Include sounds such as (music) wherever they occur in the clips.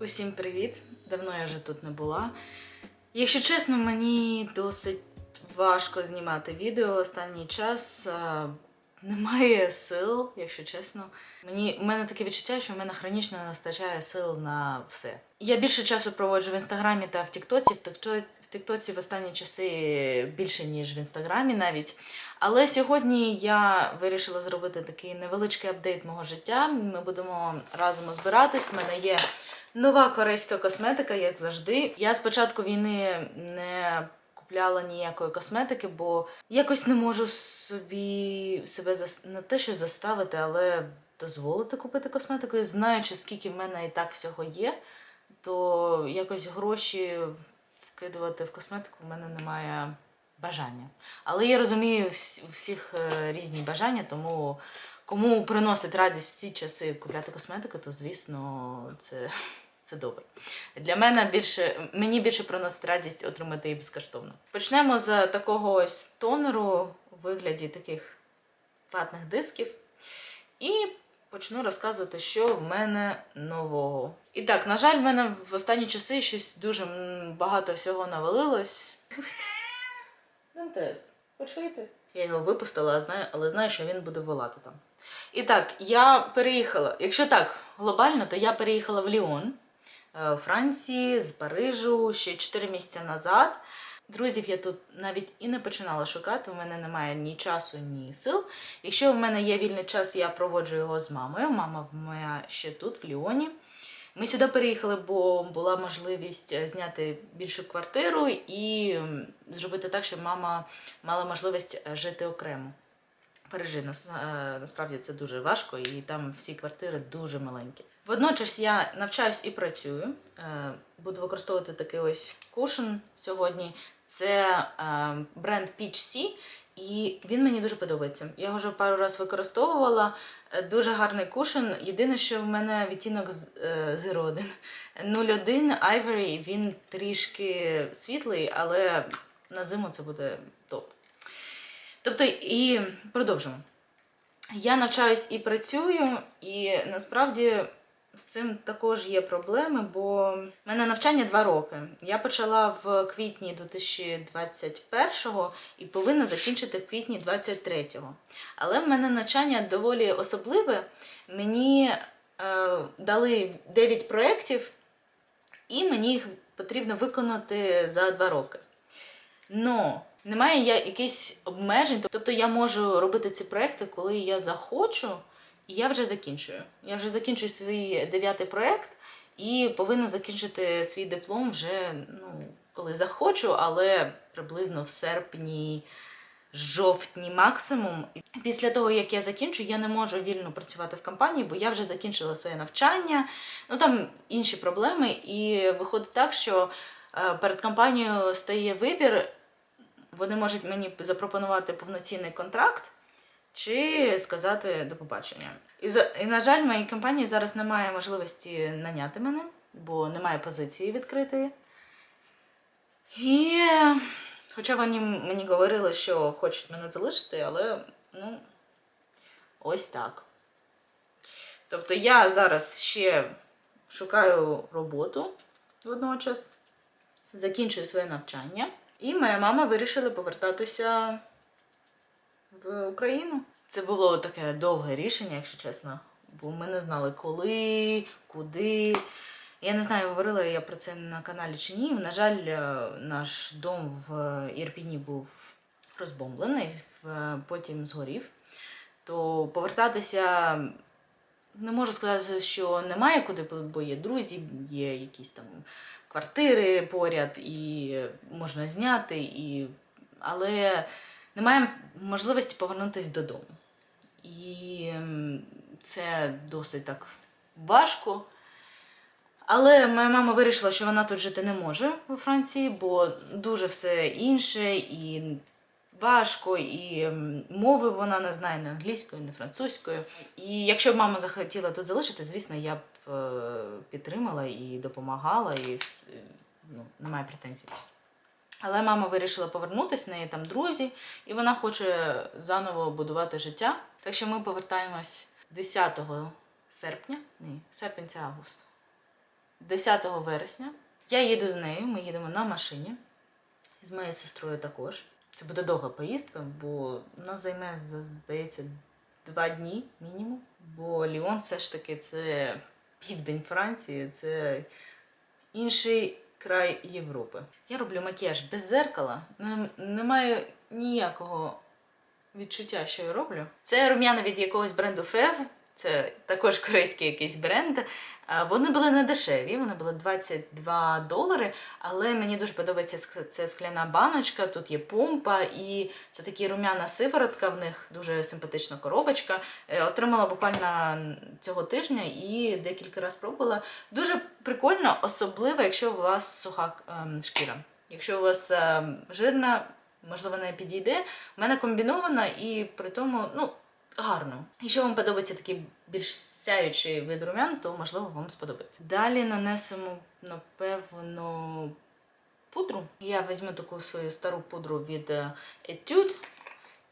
Усім привіт! Давно я вже тут не була. Якщо чесно, мені досить важко знімати відео останній час. Немає сил, якщо чесно. Мені, у мене таке відчуття, що в мене хронічно не вистачає сил на все. Я більше часу проводжу в інстаграмі та в Тіктоці. В Тіктоці в останні часи більше, ніж в інстаграмі навіть. Але сьогодні я вирішила зробити такий невеличкий апдейт мого життя. Ми будемо разом збиратись. У мене є нова корейська косметика, як завжди. Я з початку війни не купляла ніякої косметики, бо якось не можу собі себе не те, що заставити, але дозволити купити косметику. Знаючи, скільки в мене і так всього є, то якось гроші вкидувати в косметику в мене немає бажання. Але я розумію всіх е, різні бажання, тому кому приносить радість ці часи купляти косметику, то звісно це, це добре. Для мене більше мені більше приносить радість отримати її безкоштовно. Почнемо з такого ось тонеру у вигляді таких ватних дисків. І почну розказувати, що в мене нового. І так, на жаль, в мене в останні часи щось дуже багато всього навалилось. Хоч вийти? Я його випустила, але знаю, що він буде волати там. І так, я переїхала. Якщо так, глобально, то я переїхала в Ліон, е, Франції, з Парижу ще 4 місяці назад. Друзів я тут навіть і не починала шукати. У мене немає ні часу, ні сил. Якщо в мене є вільний час, я проводжу його з мамою. Мама моя ще тут, в Ліоні. Ми сюди переїхали, бо була можливість е, зняти більшу квартиру і зробити так, щоб мама мала можливість е, жити окремо. Парижі е, насправді це дуже важко, і там всі квартири дуже маленькі. Водночас я навчаюсь і працюю. Буду використовувати такий ось кушен сьогодні. Це е, бренд Peach Sea, і він мені дуже подобається. Я його вже пару разів використовувала. Е, Дуже гарний кушен. Єдине, що в мене відтінок з- е, 01. 01 Ivory, він трішки світлий, але на зиму це буде топ. Тобто, і продовжимо. Я навчаюсь і працюю, і насправді з цим також є проблеми, бо в мене навчання два роки. Я почала в квітні 2021-го і повинна закінчити в квітні 23-го. Але в мене навчання доволі особливе. Мені е, дали 9 проєктів, і мені їх потрібно виконати за два роки. Но немає я якихось обмежень. Тобто я можу робити ці проекти, коли я захочу, і я вже закінчую. Я вже закінчую свій дев'ятий проект і повинна закінчити свій диплом вже ну, коли захочу, але приблизно в серпні. Жовтні максимум. Після того, як я закінчу, я не можу вільно працювати в компанії, бо я вже закінчила своє навчання. Ну там інші проблеми, і виходить так, що е, перед компанією стає вибір, вони можуть мені запропонувати повноцінний контракт чи сказати до побачення. І, за- і на жаль, в моїй компанії зараз немає можливості наняти мене, бо немає позиції відкритої. І хоча вони мені говорили, що хочуть мене залишити, але ну, ось так. Тобто я зараз ще шукаю роботу водночас, закінчую своє навчання, і моя мама вирішила повертатися в Україну. Це було таке довге рішення, якщо чесно, бо ми не знали, коли, куди. Я не знаю, говорила я про це на каналі чи ні. На жаль, е, наш дом в Ірпіні був розбомблений, потім згорів. То повертатися не можу сказати, що немає куди, бо є друзі, є якісь там квартири поряд, і можна зняти, і... але немає можливості повернутися додому. І це досить так важко. Але моя мама вирішила, що вона тут жити не може у Франції, бо дуже все інше і важко, і мови вона не знає не англійською, не французькою. І якщо б мама захотіла тут залишити, звісно, я б е, підтримала і допомагала, і ну, немає претензій. Але мама вирішила повернутися, в неї там друзі, і вона хоче заново будувати життя. Так що ми повертаємось 10 серпня. Ні, серпень це август. 10 вересня. Я їду з нею, ми їдемо на машині. З моєю сестрою також. Це буде довга поїздка, бо вона займе, здається, два дні мінімум. Бо Ліон все ж таки це південь Франції, це інший край Європи. Я роблю макіяж без зеркала, не, маю ніякого відчуття, що я роблю. Це рум'яна від якогось бренду Fev, це також корейський якийсь бренд. Вони були не дешеві, вони були 22 долари, але мені дуже подобається ця скляна баночка, тут є помпа, і це такі рум'яна сиворотка, в них дуже симпатична коробочка. Е, Отримала буквально цього тижня і декілька разів пробувала. Дуже прикольно, особливо, якщо у вас суха ем, шкіра. Якщо у вас ем, жирна, можливо, не підійде. У мене комбінована і при тому, ну, гарно. Якщо вам подобається такий більш сяючий вид румян, то можливо вам сподобається. Далі нанесемо, напевно, пудру. Я візьму таку свою стару пудру від е, Etude.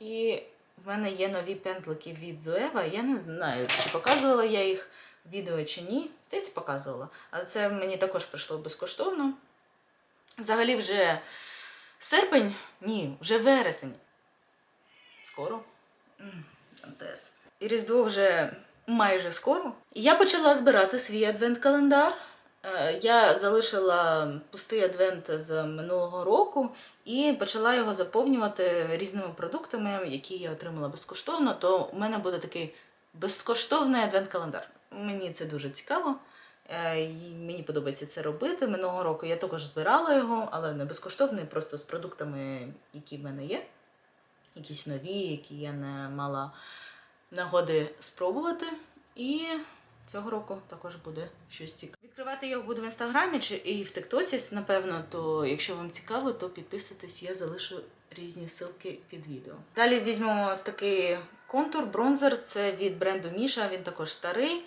І в мене є нові пензлики від Zoeva. Я не знаю, чи показувала я їх в відео чи ні. Здається, показувала. Але це мені також прийшло безкоштовно. Взагалі, вже серпень, ні, вже вересень. Скоро. М, І Різдво вже майже скоро. Я почала збирати свій адвент-календар. Е, Я залишила пустий адвент з минулого року і почала його заповнювати різними продуктами, які я отримала безкоштовно. То у мене буде такий безкоштовний адвент-календар. Мені це дуже цікаво. Е, Мені подобається це робити. Минулого року я також збирала його, але не безкоштовний, просто з продуктами, які в мене є. Якісь нові, які я не мала нагоди спробувати. І цього року також буде щось цікаве. Відкривати його буду в інстаграмі чи і в Тиктоці, напевно. То якщо вам цікаво, то підписуйтесь, я залишу різні ссылки під відео. Далі візьмемо ось такий контур, бронзер. Це від бренду Міша. Він також старий,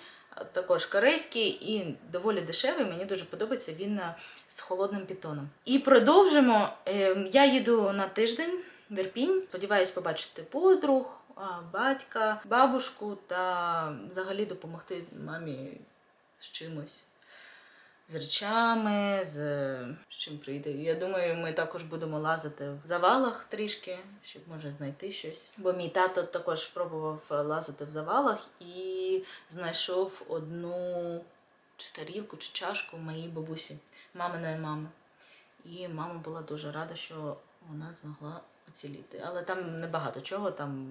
також корейський і доволі дешевий. Мені дуже подобається він е, з холодним пітоном. І продовжимо. Ем, Я їду на тиждень в Ірпінь. Сподіваюсь побачити подруг, батька, бабушку та взагалі допомогти мамі з чимось. З речами, з з чим прийде. Я думаю, ми також будемо лазити в завалах трішки, щоб може знайти щось. Бо мій тато також пробував лазити в завалах і знайшов одну чи тарілку, чи чашку моїй бабусі, маминої мами. І мама була дуже рада, що вона змогла оціліти. Але там небагато чого, там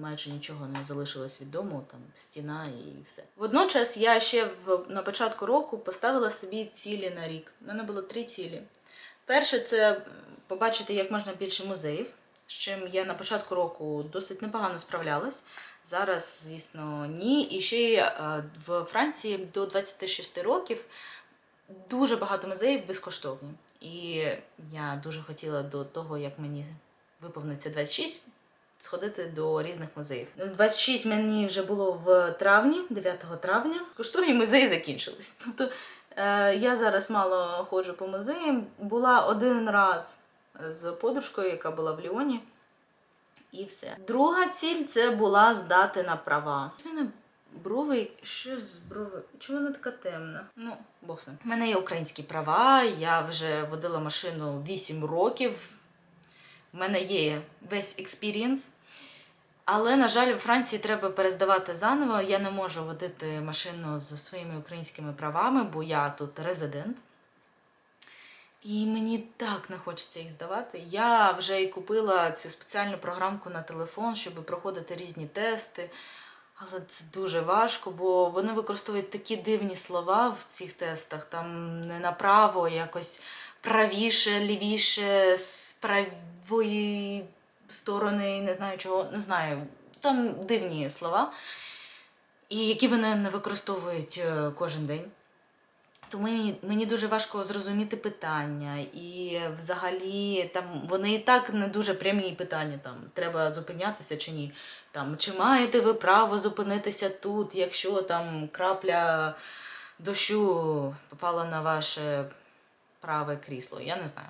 майже нічого не залишилось від дому, там стіна і все. Водночас я ще в, на початку року поставила собі цілі на рік. У мене було три цілі. Перше це побачити як можна більше музеїв, з чим я на початку року досить непогано справлялась. Зараз, звісно, ні. І ще е, в Франції до 26 років дуже багато музеїв безкоштовні. І я дуже хотіла до того, як мені виповниться 26, сходити до різних музеїв. 26 мені вже було в травні, 9 травня. Безкоштовні музеї закінчились. Тобто е, я зараз мало ходжу по музеям. Була один раз з подружкою, яка була в Ліоні. І все. Друга ціль це була здати на права. Брови, що з брови? Чому вона така темна? Ну, бог з. У мене є українські права, я вже водила машину 8 років. У мене є весь експірієнс. Але, на жаль, у Франції треба перездавати заново. Я не можу водити машину зі своїми українськими правами, бо я тут резидент. І мені так не хочеться їх здавати. Я вже і купила цю спеціальну програмку на телефон, щоб проходити різні тести. Але це дуже важко, бо вони використовують такі дивні слова в цих тестах. Там не направо, якось правіше, лівіше, з правої сторони, не знаю чого, не знаю. Там дивні слова, і які вони не використовують е, кожен день. Тому мені, мені дуже важко зрозуміти питання. І взагалі там вони і так не дуже прямі питання. Там треба зупинятися чи ні. Там, чи маєте ви право зупинитися тут, якщо там крапля дощу попала на ваше праве крісло? Я не знаю.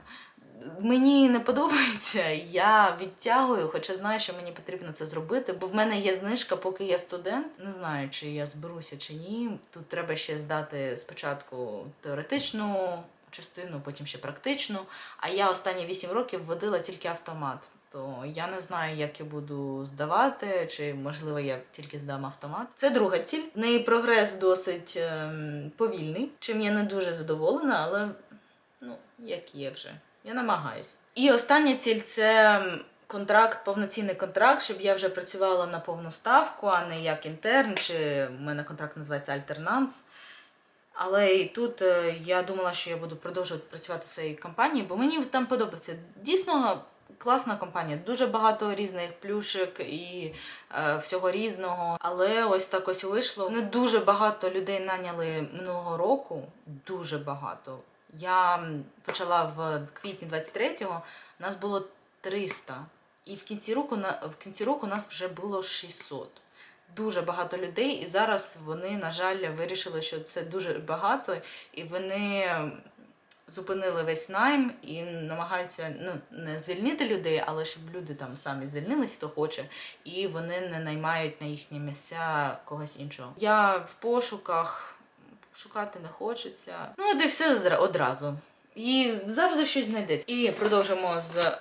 мені не подобається, я відтягую, хоча знаю, що мені потрібно це зробити, бо в мене є знижка, поки я студент. Не знаю, чи я зберуся чи ні. Тут треба ще здати спочатку теоретичну частину, потім ще практичну. А я останні 8 років водила тільки автомат. То я не знаю, як я буду здавати, чи можливо я тільки здам автомат. Це друга ціль. В неї прогрес досить ем, повільний, чим я не дуже задоволена, але як є вже. Я намагаюсь. І остання ціль це контракт, повноцінний контракт, щоб я вже працювала на повну ставку, а не як інтерн, чи в мене контракт називається альтернанс. Але і тут е, я думала, що я буду продовжувати працювати в своїй компанії, бо мені там подобається. Дійсно класна компанія, дуже багато різних плюшек і е, всього різного. Але ось так ось вийшло. Вони дуже багато людей наняли минулого року. Дуже багато. Я почала в квітні 23-го, нас було 300. І в кінці року в кінці року нас вже було 600 дуже багато людей, і зараз вони, на жаль, вирішили, що це дуже багато, і вони зупинили весь найм і намагаються ну, не звільнити людей, але щоб люди там самі звільнились, хто хоче, і вони не наймають на їхні місця когось іншого. Я в пошуках шукати не хочеться. Ну, от і все одразу. І завжди щось знайдеться. І продовжимо з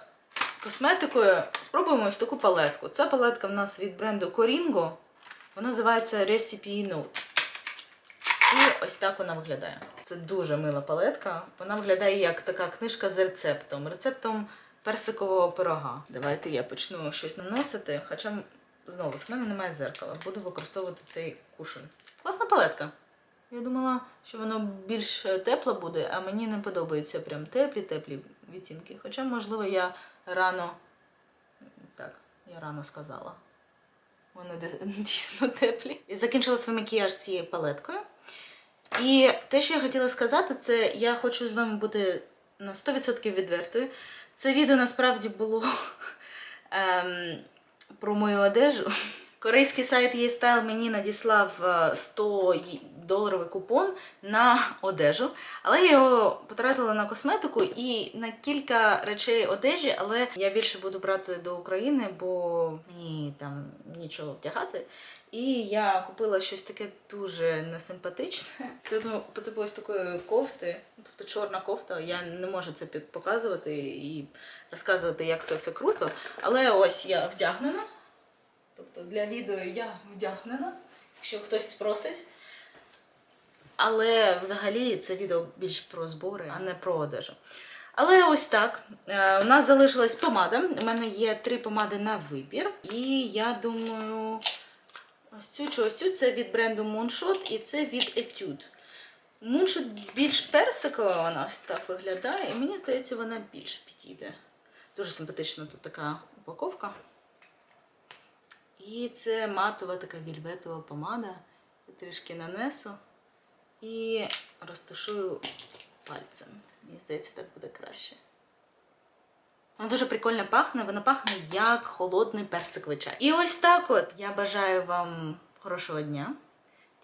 косметикою. Спробуємо ось таку палетку. Ця палетка в нас від бренду Coringo. Вона називається Recipe Note. І ось так вона виглядає. Це дуже мила палетка. Вона виглядає як така книжка з рецептом. Рецептом персикового пирога. Давайте я почну щось наносити. Хоча, знову ж, в мене немає зеркала. Буду використовувати цей кушель. Класна палетка. Я думала, що воно більш е, тепле буде, а мені не подобаються прям теплі-теплі відтінки. Хоча, можливо, я рано. Так, я рано сказала. Вони (laughs) дійсно теплі. І закінчила свій макіяж цією палеткою. І те, що я хотіла сказати, це я хочу з вами бути на 100% відвертою. Це відео насправді було (laughs) ем, про мою одежу. Корейський сайт YesStyle мені надіслав е, 100 й- доларовий купон на одежу, але я його потратила на косметику і на кілька речей одежі, але я більше буду брати до України, бо мені там нічого вдягати. І я купила щось таке дуже несимпатичне. Тут ну, по такої кофти, тобто чорна кофта. Я не можу це показувати і розказувати, як це все круто. Але ось я вдягнена. Тобто для відео я вдягнена, якщо хтось спросить. Але взагалі це відео більш про збори, а не про одежу. Але ось так. Е, У нас залишилась помада. У мене є три помади на вибір. І я думаю, ось цю чи ось цю це від бренду Moonshot і це від Etude. Moonshot більш персикова, вона ось так виглядає, і мені здається, вона більш підійде. Дуже симпатична тут така упаковка. І це матова така вільветова помада. Я трішки нанесу і розташую пальцем. Мені здається, так буде краще. Вона дуже прикольно пахне, вона пахне як холодний персиковий чай. І ось так от я бажаю вам хорошого дня.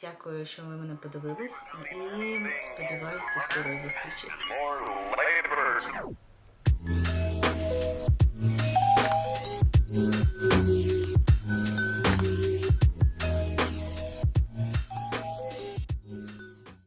Дякую, що ви мене подивились, і сподіваюсь до скорої зустрічі.